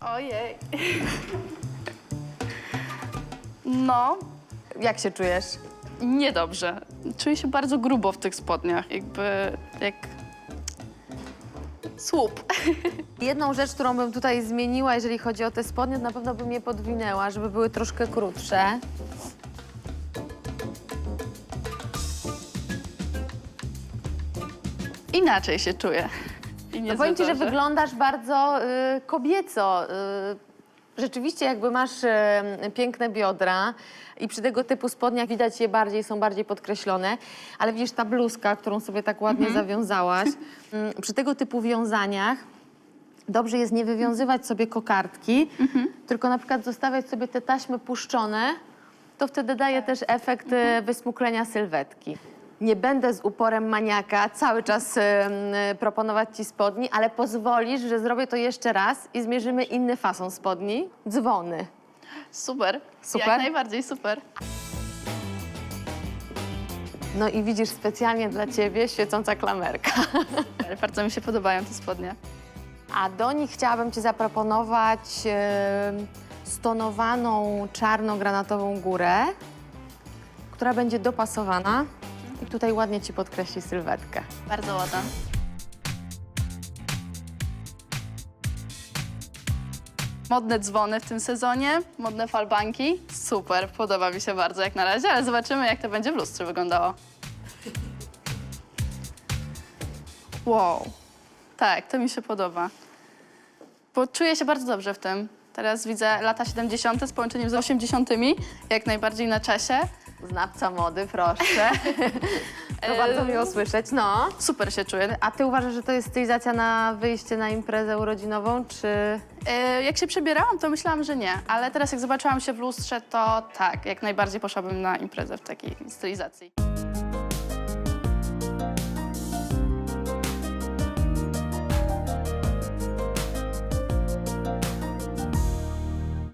Ojej. No, Jak się czujesz? niedobrze. Czuję się bardzo grubo w tych spodniach, jakby jak słup. Jedną rzecz, którą bym tutaj zmieniła, jeżeli chodzi o te spodnie, to na pewno bym je podwinęła, żeby były troszkę krótsze. Inaczej się czuję. I nie No powiem ci, że wyglądasz bardzo y, kobieco. Y, rzeczywiście jakby masz y, piękne biodra i przy tego typu spodniach widać je bardziej, są bardziej podkreślone. Ale widzisz, ta bluzka, którą sobie tak ładnie Mhm. zawiązałaś, mm, przy tego typu wiązaniach dobrze jest nie wywiązywać sobie kokardki, Mhm. tylko na przykład zostawiać sobie te taśmy puszczone, to wtedy daje też efekt Mhm. y, wysmuklenia sylwetki. Nie będę z uporem maniaka cały czas y, y, proponować ci spodni, ale pozwolisz, że zrobię to jeszcze raz i zmierzymy inny fason spodni. Dzwony. Super. Super? Jak najbardziej super. No i widzisz specjalnie dla ciebie świecąca klamerka. Ale Bardzo mi się podobają te spodnie. A do nich chciałabym ci zaproponować stonowaną czarno-granatową górę, która będzie dopasowana i tutaj ładnie ci podkreśli sylwetkę. Bardzo ładna. Modne dzwony w tym sezonie, modne falbanki. Super, podoba mi się bardzo jak na razie, ale zobaczymy jak to będzie w lustrze wyglądało. Wow, tak, to mi się podoba. Bo czuję się bardzo dobrze w tym. Teraz widzę lata 70. z połączeniem z 80. jak najbardziej na czasie. Znawca mody, proszę. to bardzo miło słyszeć. No. Super się czuję. A ty uważasz, że to jest stylizacja na wyjście na imprezę urodzinową, czy... E, Jak się przebierałam, to myślałam, że nie, ale teraz jak zobaczyłam się w lustrze, to tak, jak najbardziej poszłabym na imprezę w takiej stylizacji.